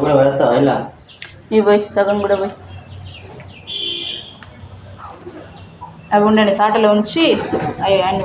పెడతావా ఇలా ఇవి పోయి సగం కూడా పోయి. అవి ఉండండి సాటలో ఉంచి అవి అన్ని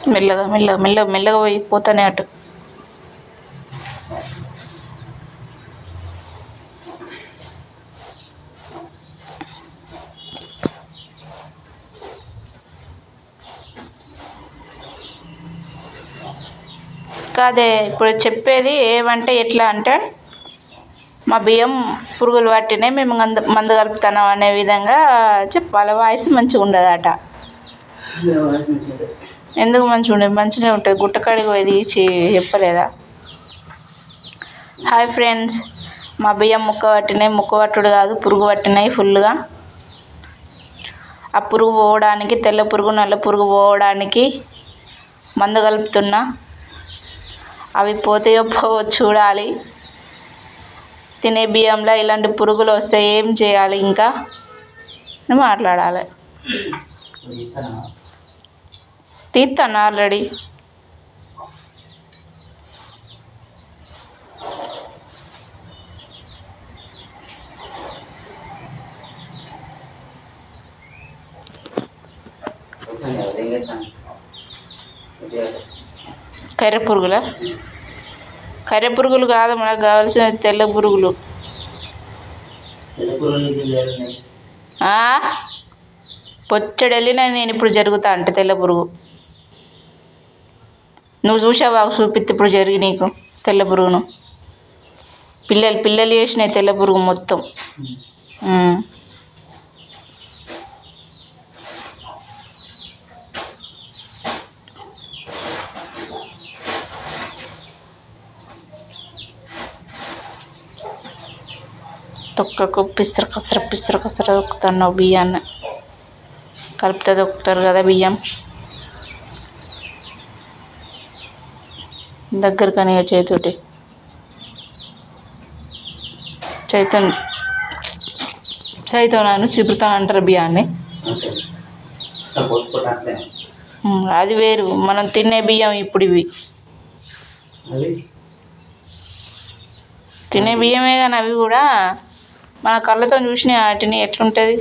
మెల్లగా మెల్లగా మెల్లగా మెల్లగా పోయి పోతానే అటు. కాదే ఇప్పుడు చెప్పేది ఏమంటే ఎట్లా అంటే మా బియ్యం పురుగులు పట్టినే మేము మందు మందు కలుపుతున్నాం అనే విధంగా చెప్పాలి. వాయిస్ మంచిగా ఉండదట ఎందుకు మంచిగా ఉండదు మంచిగా ఉంటుంది గుట్టకాడికి పోయి తీసి చెప్పలేదా? హాయ్ ఫ్రెండ్స్ మా బియ్యం ముక్క పట్టినాయి ముక్క పట్టుడు కాదు పురుగు పట్టినాయి ఫుల్గా ఆ పురుగు పోవడానికి తెల్ల పురుగు నల్ల పురుగు పోవడానికి మందు కలుపుతున్నా. అవి పోతాయో పోవో చూడాలి. తినే బియ్యంలో ఇలాంటి పురుగులు వస్తే ఏం చేయాలి ఇంకా? మాట్లాడాలి. తీస్తాను ఆల్రెడీ ఓకే, కర్రె పురుగుల కర్రె పురుగులు కాదు మనకు కావాల్సిన తెల్ల పురుగులు. పొచ్చడెళ్ళిన పొచ్చడి నేను ఇప్పుడు జరుగుతా అంటే తెల్ల పురుగు. నువ్వు చూసావా చూపిస్తే ఇప్పుడు జరిగి నీకు? తెల్ల పురుగును పిల్లలు పిల్లలు చేసినాయి తెల్ల పురుగు మొత్తం తొక్కకు పిస్తర కసర పిస్తర కసర తొక్కుతున్నావు బియ్యాన్ని. కలిపితే తొక్కుతారు కదా బియ్యం. దగ్గర కానీ చేతితోటి. చైతన్ చైతన్యాన్ని సిబుతాను అంటారు బియ్యాన్ని. అది వేరు. మనం తినే బియ్యం ఇప్పుడు ఇవి. తినే బియ్యమే కానీ అవి కూడా మన కళ్ళతో చూసిన వాటిని ఎట్లుంటుంది?